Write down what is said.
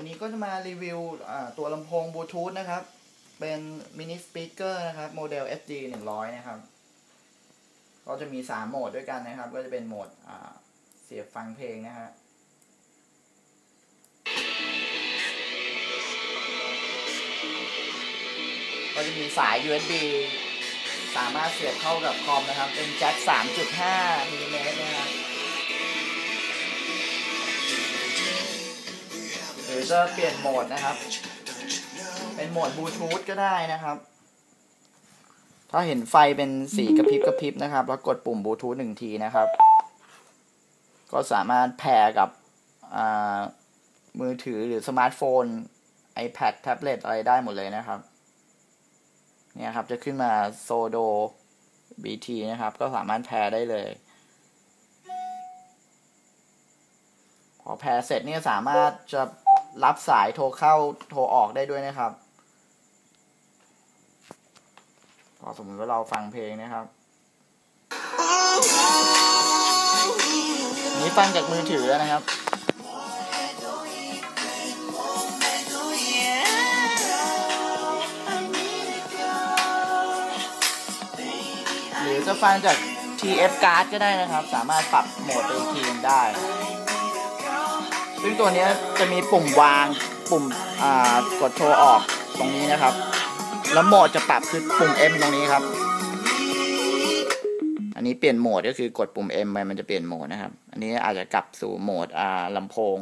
ันนี้ก็จะมารีวิวตัวลำโพงบลูทูธนะครับ เป็นมินิสปีกเกอร์นะครับโมเดล SD 100 นะครับ ก็จะมี 3 โหมดด้วยกันนะครับ ก็จะเป็นโหมดเสียบฟังเพลงนะฮะก็จะมีสาย USB สามารถเสียบเข้ากับคอมนะครับ เป็นแจ็ค 3.5มิลลิเมตรนะครั รือจะเปลี่ยนโหมดนะครับ เป็นโหมดบลูทูธก็ได้นะครับ ถ้าเห็นไฟเป็นสีกระพริบกระพริบนะครับ แล้วกดปุ่มบลูทูธหนึ่งทีนะครับ ก็สามารถแพร์กับมือถือหรือสมาร์ทโฟน iPad แท็บเล็ตอะไรได้หมดเลยนะครับ เนี่ยครับจะขึ้นมาโซโด BT นะครับ ก็สามารถแพร์ได้เลย พอแพร์เสร็จเนี่ยสามารถจะ รับสายโทรเข้าโทรออกได้ด้วยนะครับพอสมมติว่าเราฟังเพลงนะครับ นี้ฟังจากมือถือนะครับ หรือจะฟังจาก TF card ก็ได้นะครับ สามารถปรับโหมดไปอีกทีนึงได้ ซึ่งตัวนี้จะมีปุ่มวางปุ่มอ่ากดโทรออกตรงนี้นะครับ แล้วโหมดจะปรับคือปุ่ม M ตรงนี้ครับ อันนี้เปลี่ยนโหมดก็คือกดปุ่ม M ไปมันจะเปลี่ยนโหมดนะครับ อันนี้อาจจะกลับสู่โหมดอ่าลำโพง